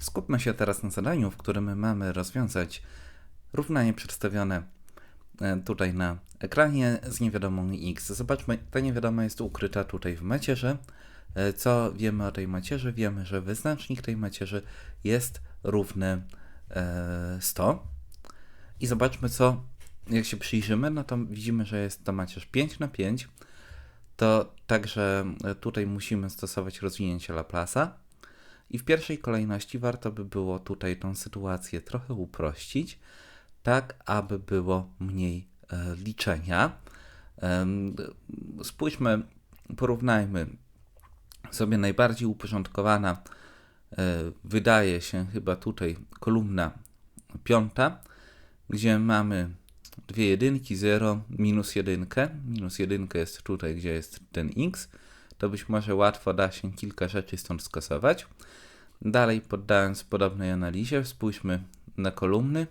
Skupmy się teraz na zadaniu, w którym mamy rozwiązać równanie przedstawione e, tutaj na ekranie z niewiadomą x. Zobaczmy, ta niewiadoma jest ukryta tutaj w macierze. E, Co wiemy o tej macierzy? Wiemy, że wyznacznik tej macierzy jest równy e, 100. I zobaczmy, co, jak się przyjrzymy, no to widzimy, że jest to macierz 5 na 5. To także e, tutaj musimy stosować rozwinięcie Laplace'a. I w pierwszej kolejności warto by było tutaj tą sytuację trochę uprościć, tak aby było mniej e, liczenia. Em, spójrzmy, porównajmy sobie najbardziej uporządkowana, e, wydaje się chyba tutaj kolumna piąta, gdzie mamy dwie jedynki, 0, minus jedynkę. Minus jedynkę jest tutaj, gdzie jest ten x. To być może łatwo da się kilka rzeczy stąd skasować. Dalej, poddając podobnej analizie, spójrzmy na kolumny.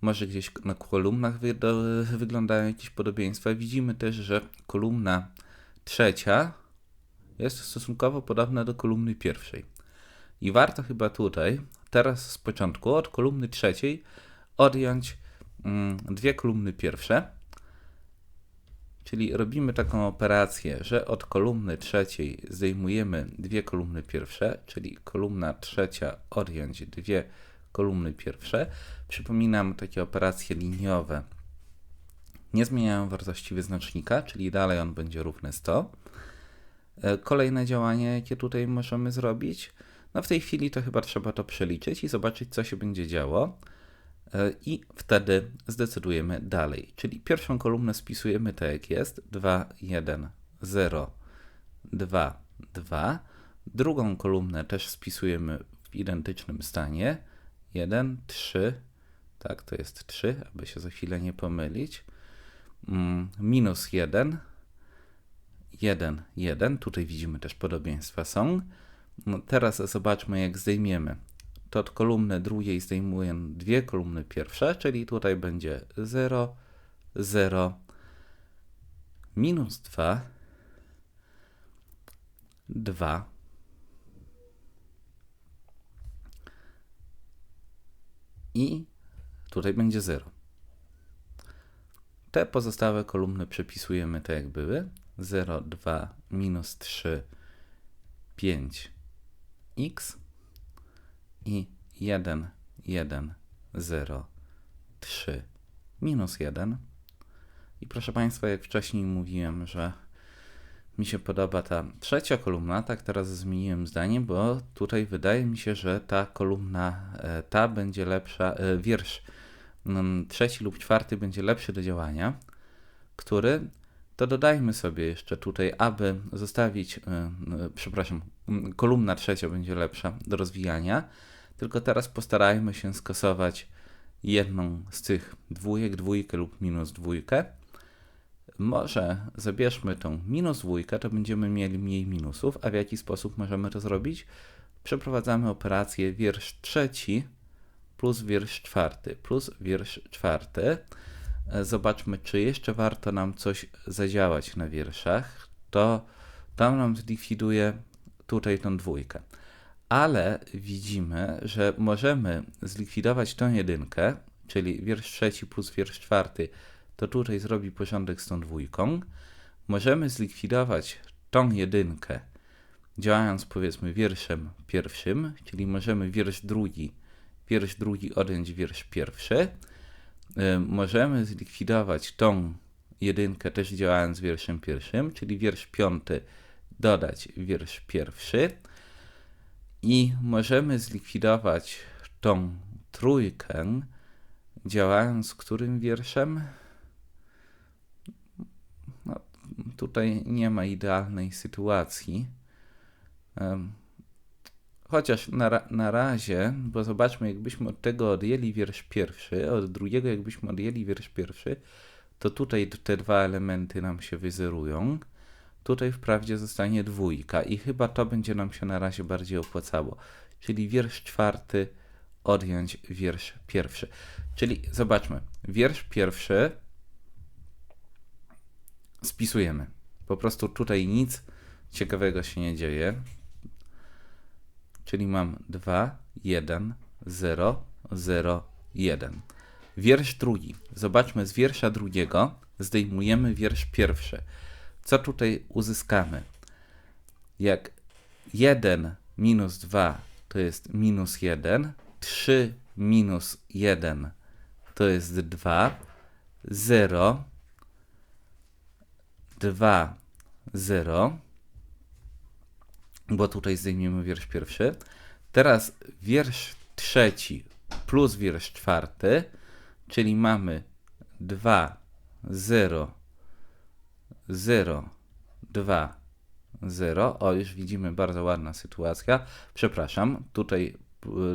Może gdzieś na kolumnach wy, do, wyglądają jakieś podobieństwa. Widzimy też, że kolumna trzecia jest stosunkowo podobna do kolumny pierwszej. I warto chyba tutaj, teraz z początku, od kolumny trzeciej odjąć mm, dwie kolumny pierwsze. Czyli robimy taką operację, że od kolumny trzeciej zdejmujemy dwie kolumny pierwsze, czyli kolumna trzecia odjąć dwie kolumny pierwsze. Przypominam, takie operacje liniowe nie zmieniają wartości wyznacznika, czyli dalej on będzie równy 100. E, Kolejne działanie, jakie tutaj możemy zrobić, no w tej chwili to chyba trzeba to przeliczyć i zobaczyć, co się będzie działo. E, I wtedy zdecydujemy dalej. Czyli pierwszą kolumnę spisujemy tak jak jest: 2, 1, 0, 2, 2. Drugą kolumnę też spisujemy w identycznym stanie: 1, 3. Tak, to jest 3, aby się za chwilę nie pomylić. Mm, Minus 1, 1, 1. Tutaj widzimy też podobieństwa są. No teraz zobaczmy, jak zdejmiemy to od kolumny drugiej zdejmuję dwie kolumny pierwsze, czyli tutaj będzie 0, 0, minus 2, 2, i tutaj będzie 0. Te pozostałe kolumny przepisujemy tak jak były. 0, 2, minus 3, 5, x i 1, 1, 0, 3, minus 1. I proszę Państwa, jak wcześniej mówiłem, że mi się podoba ta trzecia kolumna, tak teraz zmieniłem zdanie, bo tutaj wydaje mi się, że ta kolumna, e, ta będzie lepsza, e, wiersz mm, trzeci lub czwarty będzie lepszy do działania, który to dodajmy sobie jeszcze tutaj, aby zostawić, e, przepraszam, kolumna trzecia będzie lepsza do rozwijania, tylko teraz postarajmy się skasować jedną z tych dwójek, dwójkę lub minus dwójkę. Może zabierzmy tą minus dwójkę, to będziemy mieli mniej minusów, a w jaki sposób możemy to zrobić? Przeprowadzamy operację wiersz trzeci plus wiersz czwarty plus wiersz czwarty. Zobaczmy, czy jeszcze warto nam coś zadziałać na wierszach. To tam nam zlikwiduje tutaj tą dwójkę. Ale widzimy, że możemy zlikwidować tą jedynkę, czyli wiersz trzeci plus wiersz czwarty, to tutaj zrobi porządek z tą dwójką. Możemy zlikwidować tą jedynkę, działając powiedzmy wierszem pierwszym, czyli możemy wiersz drugi, wiersz drugi odjąć wiersz pierwszy. Y, możemy zlikwidować tą jedynkę też działając wierszem pierwszym, czyli wiersz piąty dodać wiersz pierwszy i możemy zlikwidować tą trójkę działając którym wierszem? No, tutaj nie ma idealnej sytuacji. Chociaż na, na razie, bo zobaczmy, jakbyśmy od tego odjęli wiersz pierwszy, od drugiego jakbyśmy odjęli wiersz pierwszy, to tutaj te dwa elementy nam się wyzerują. Tutaj wprawdzie zostanie dwójka i chyba to będzie nam się na razie bardziej opłacało. Czyli wiersz czwarty odjąć wiersz pierwszy. Czyli zobaczmy, wiersz pierwszy spisujemy. Po prostu tutaj nic ciekawego się nie dzieje czyli mam 2, 1, 0, 0, 1. Wiersz drugi. Zobaczmy, z wiersza drugiego zdejmujemy wiersz pierwszy. Co tutaj uzyskamy? Jak 1 minus 2 to jest minus 1, 3 minus 1 to jest 2, 0, 2, 0, bo tutaj zdejmiemy wiersz pierwszy. Teraz wiersz trzeci plus wiersz czwarty, czyli mamy 2, 0, 0, 2, 0. O, już widzimy, bardzo ładna sytuacja. Przepraszam, tutaj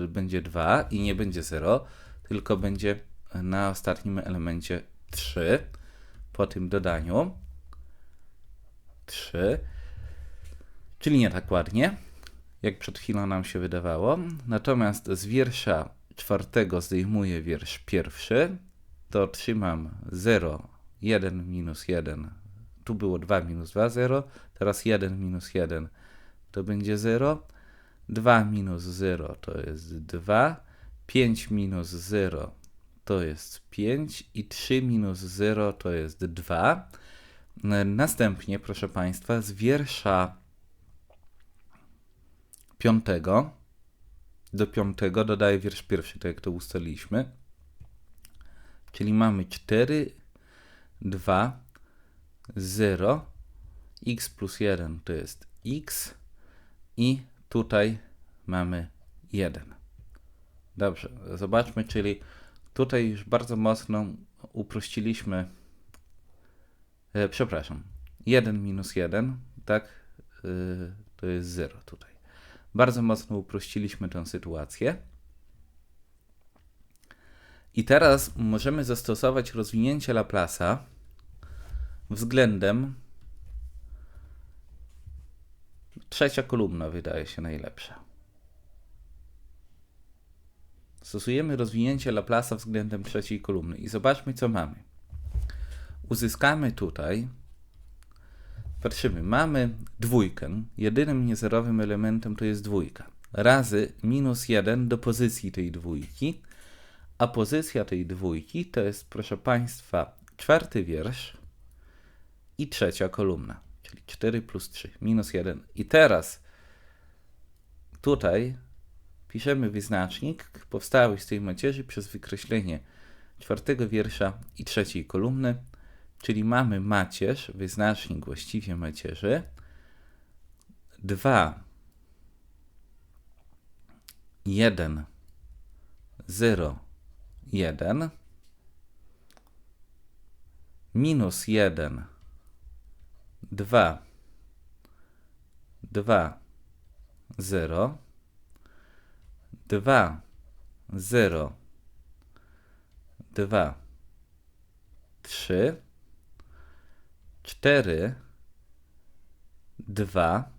y, będzie 2 i nie będzie 0, tylko będzie na ostatnim elemencie 3 po tym dodaniu. 3, czyli nie tak ładnie, jak przed chwilą nam się wydawało. Natomiast z wiersza czwartego zdejmuję wiersz pierwszy, to otrzymam 0, 1 minus 1. Tu było 2 minus 2, 0. Teraz 1 minus 1 to będzie 0. 2 minus 0 to jest 2. 5 minus 0 to jest 5 i 3 minus 0 to jest 2. Następnie, proszę Państwa, z wiersza piątego do piątego dodaję wiersz pierwszy, tak jak to ustaliliśmy. Czyli mamy 4, 2, 0, x plus 1 to jest x i tutaj mamy 1. Dobrze, zobaczmy, czyli tutaj już bardzo mocno uprościliśmy, e, przepraszam, 1 minus 1, tak, e, to jest 0 tutaj. Bardzo mocno uprościliśmy tę sytuację. I teraz możemy zastosować rozwinięcie Laplace'a względem trzecia kolumna wydaje się najlepsza. Stosujemy rozwinięcie Laplace'a względem trzeciej kolumny i zobaczmy co mamy. Uzyskamy tutaj Patrzymy, mamy dwójkę. Jedynym niezerowym elementem to jest dwójka. Razy minus 1 do pozycji tej dwójki. A pozycja tej dwójki to jest, proszę Państwa, czwarty wiersz i trzecia kolumna. Czyli 4 plus 3, minus 1. I teraz tutaj piszemy wyznacznik powstały z tej macierzy przez wykreślenie czwartego wiersza i trzeciej kolumny Czyli mamy macierz, wyznacznik właściwie macierzy. 2, 1, 0, 1, minus 1, 2, 2, 0, 2, 0, 2, 3, 4, 2,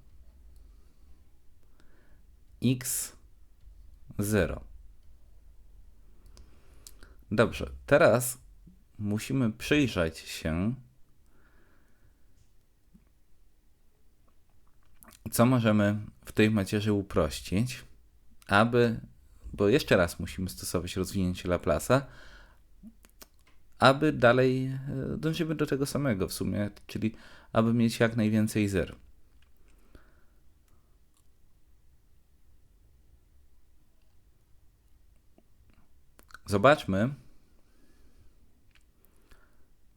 x 0. Dobrze, teraz musimy przyjrzeć się, co możemy w tej macierzy uprościć, aby, bo jeszcze raz musimy stosować rozwinięcie Laplace'a, aby dalej e, dążymy do tego samego w sumie, czyli aby mieć jak najwięcej zer. Zobaczmy.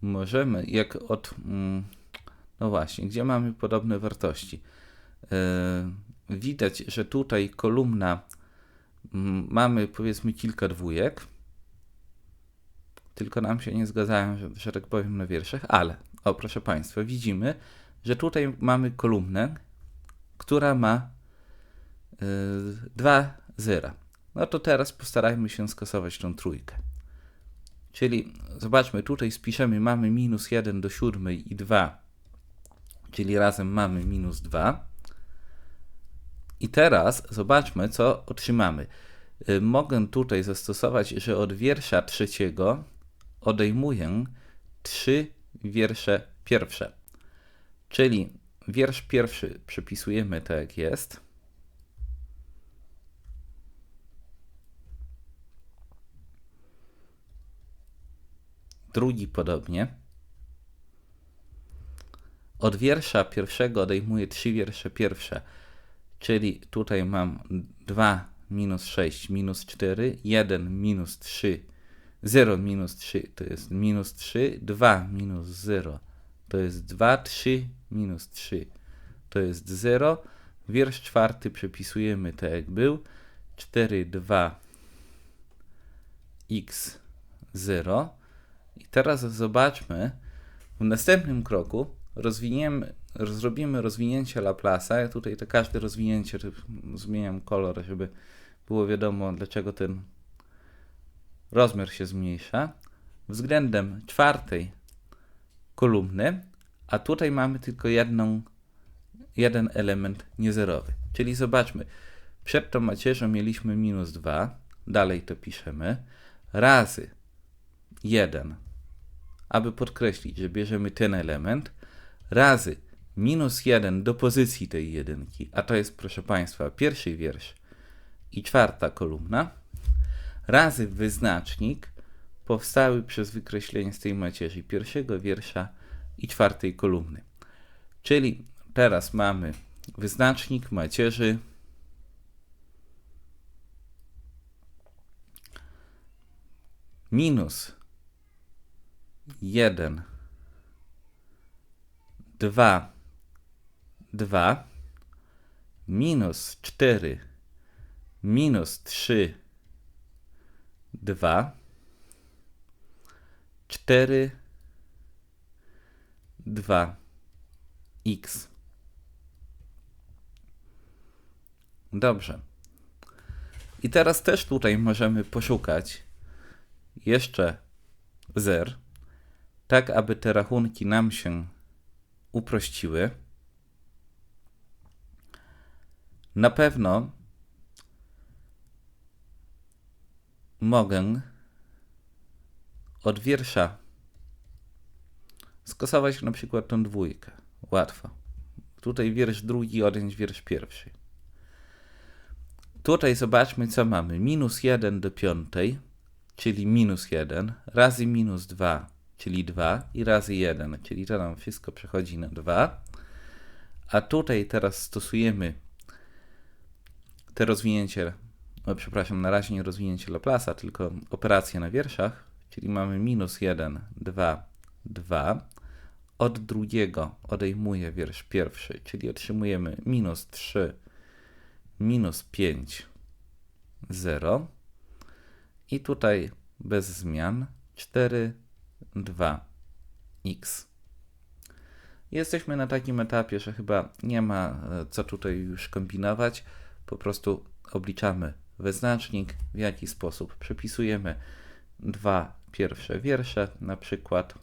Możemy, jak od. Mm, no właśnie, gdzie mamy podobne wartości? E, widać, że tutaj kolumna mamy powiedzmy kilka dwójek tylko nam się nie zgadzają, że, że tak powiem, na wierszach, ale, o proszę Państwa, widzimy, że tutaj mamy kolumnę, która ma yy, dwa zera. No to teraz postarajmy się skasować tą trójkę. Czyli zobaczmy, tutaj spiszemy, mamy minus 1 do siódmej i 2, czyli razem mamy minus 2. I teraz zobaczmy, co otrzymamy. Y, mogę tutaj zastosować, że od wiersza trzeciego odejmuję trzy wiersze pierwsze. Czyli wiersz pierwszy przypisujemy tak jak jest. Drugi podobnie. Od wiersza pierwszego odejmuję trzy wiersze pierwsze czyli tutaj mam 2 minus 6 minus 4, 1 minus 3, 0 minus 3 to jest minus 3, 2 minus 0 to jest 2, 3 minus 3 to jest 0. Wiersz czwarty przepisujemy tak jak był. 4, 2, x 0. I teraz zobaczmy, w następnym kroku rozwiniemy, zrobimy rozwinięcie Laplace'a. Ja tutaj to każde rozwinięcie zmieniam kolor, żeby było wiadomo, dlaczego ten rozmiar się zmniejsza. Względem czwartej kolumny, a tutaj mamy tylko jedną, jeden element niezerowy. Czyli zobaczmy, przed tą macierzą mieliśmy minus 2, dalej to piszemy, razy 1, aby podkreślić, że bierzemy ten element, razy minus 1 do pozycji tej jedynki, a to jest, proszę Państwa, pierwszy wiersz i czwarta kolumna, razy wyznacznik powstały przez wykreślenie z tej macierzy pierwszego wiersza i czwartej kolumny. Czyli teraz mamy wyznacznik macierzy. Minus 1, 2, 2, minus 4, minus 3, 2, 4, 2, x. Dobrze. I teraz też tutaj możemy poszukać jeszcze zer, tak aby te rachunki nam się uprościły. Na pewno mogę od wiersza skasować na przykład tą dwójkę. Łatwo. Tutaj wiersz drugi odjąć wiersz pierwszy. Tutaj zobaczmy, co mamy. Minus 1 do piątej czyli minus 1, razy minus 2, czyli 2 i razy 1, czyli to nam wszystko przechodzi na 2. A tutaj teraz stosujemy te rozwinięcie, no przepraszam, na razie nie rozwinięcie Laplace'a, tylko operację na wierszach, czyli mamy minus 1, 2, 2. Od drugiego odejmuję wiersz pierwszy, czyli otrzymujemy minus 3, minus 5, 0 i tutaj bez zmian 4, 2, x. Jesteśmy na takim etapie, że chyba nie ma e, co tutaj już kombinować. Po prostu obliczamy wyznacznik, w jaki sposób przepisujemy dwa pierwsze wiersze, na przykład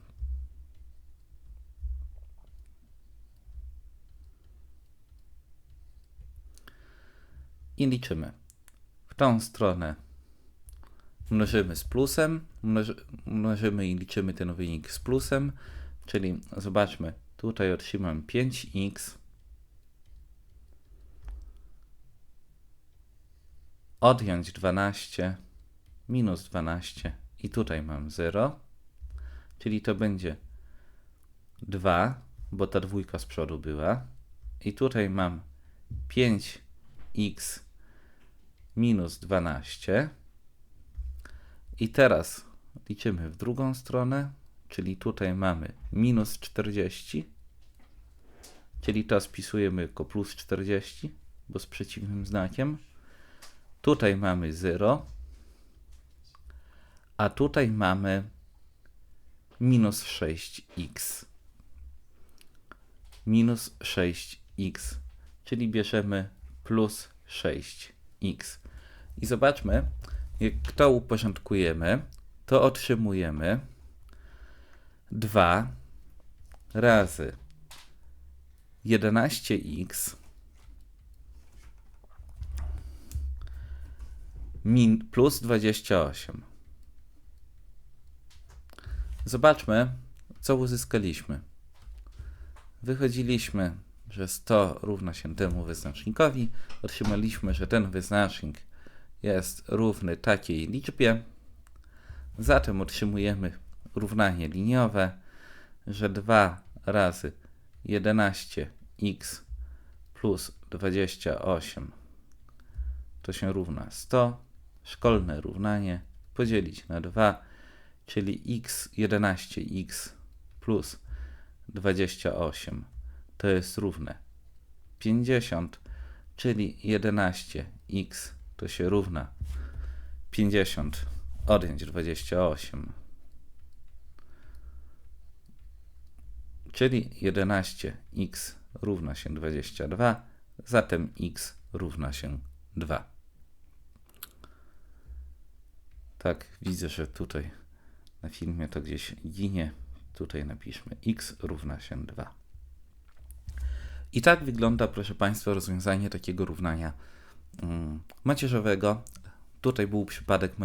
i liczymy. W tą stronę mnożymy z plusem, mnożymy i liczymy ten wynik z plusem, czyli zobaczmy, tutaj otrzymam 5x odjąć 12 minus 12 i tutaj mam 0, czyli to będzie 2, bo ta dwójka z przodu była. I tutaj mam 5x minus 12 i teraz liczymy w drugą stronę, czyli tutaj mamy minus 40, czyli to spisujemy jako plus 40, bo z przeciwnym znakiem. Tutaj mamy 0, a tutaj mamy minus 6x. Minus 6x, czyli bierzemy plus 6x. I zobaczmy, jak to uporządkujemy, to otrzymujemy 2 razy 11x min plus 28. Zobaczmy, co uzyskaliśmy. Wychodziliśmy, że 100 równa się temu wyznacznikowi. Otrzymaliśmy, że ten wyznacznik jest równy takiej liczbie. Zatem otrzymujemy równanie liniowe, że 2 razy 11x plus 28 to się równa 100. Szkolne równanie podzielić na 2, czyli x 11x plus 28 to jest równe 50, czyli 11x to się równa 50 odjąć 28. Czyli 11x równa się 22, zatem x równa się 2. Tak, widzę, że tutaj na filmie to gdzieś ginie. Tutaj napiszmy x równa się 2. I tak wygląda, proszę Państwa, rozwiązanie takiego równania mm, macierzowego. Tutaj był przypadek.